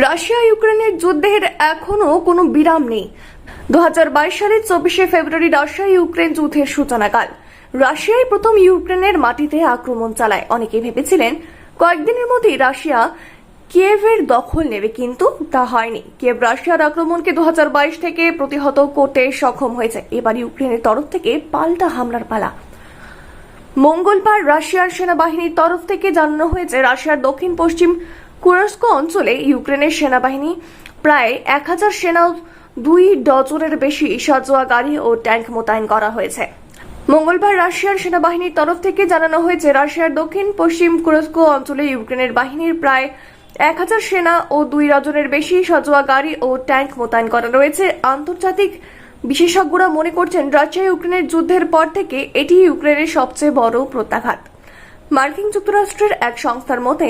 Russia ইউক্রেনের যুদ্ধের এখনও কোনো বিরাম নেই। দু হাজার বাইশ সালের চব্বিশে ফেব্রুয়ারি রাশিয়া ইউক্রেন যুদ্ধের সূচনাকাল। রাশিয়াই প্রথম ইউক্রেনের মাটিতে আক্রমণ চালায়। অনেকে ভেবেছিলেন, কয়েকদিনের মধ্যেই রাশিয়া কিয়েভের দখল নেবে, কিন্তু তা হয়নি। কিয়েভ রাশিয়ার আক্রমণকে দু হাজার বাইশ থেকে প্রতিহত করতে সক্ষম হয়েছে। এবার ইউক্রেনের তরফ থেকে পাল্টা হামলার পালা। মঙ্গলবার রাশিয়ার সেনাবাহিনীর তরফ থেকে জানানো হয়েছে, রাশিয়ার দক্ষিণ পশ্চিম কুরস্ক অঞ্চলে ইউক্রেনের সেনাবাহিনী প্রায় এক হাজার সেনা দুই ডজনের বেশি সাজোয়া গাড়ি ও ট্যাঙ্ক মোতায়েন করা হয়েছে। মঙ্গলবার রাশিয়ার সেনাবাহিনীর তরফ থেকে জানানো হয়েছে, রাশিয়ার দক্ষিণ পশ্চিম কুরস্ক অঞ্চলে ইউক্রেনের বাহিনীর প্রায় এক হাজার সেনা ও দুই ডজনের বেশি সাজোয়া গাড়ি ও ট্যাঙ্ক মোতায়েন করা রয়েছে। আন্তর্জাতিক বিশেষজ্ঞরা মনে করছেন, রাশিয়া ইউক্রেনের যুদ্ধের পর থেকে এটি ইউক্রেনের সবচেয়ে বড় প্রত্যাঘাত। মার্কিন যুক্তরাষ্ট্রের এক সংস্থার মতে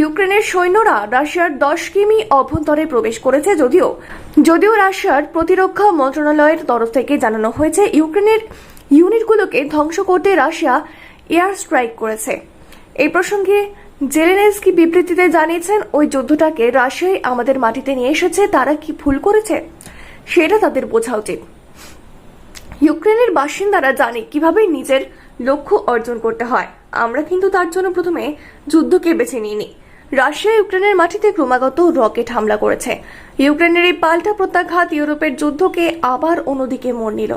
ইউক্রেনের সৈন্যরা রাশিয়ার দশ কিমি অভ্যন্তরে প্রবেশ করেছে যদিও যদিও রাশিয়ার প্রতিরক্ষা মন্ত্রণালয়ের তরফ থেকে জানানো হয়েছে ইউক্রেনের ইউনিটগুলোকে ধ্বংস করতে রাশিয়া এয়ার স্ট্রাইক করেছে। এই প্রসঙ্গে জেলেনেস্কি বিবৃতিতে জানিয়েছেন, ওই যুদ্ধটাকে রাশিয়াই আমাদের মাটিতে নিয়ে এসেছে, তারা কি ভুল করেছে? সেটা তাদের বোঝা উচিত। ইউক্রেনের বাসিন্দারা জানে কীভাবে নিজের লক্ষ্য অর্জন করতে হয়। আমরা কিন্তু তার জন্য প্রথমে যুদ্ধকে বেছে নিইনি। রাশিয়া ইউক্রেনের মাটিতে ক্রমাগত রকেট হামলা করেছে। ইউক্রেনের এই পাল্টা প্রত্যাঘাত ইউরোপের যুদ্ধকে আবার অন্যদিকে মোড় নিল।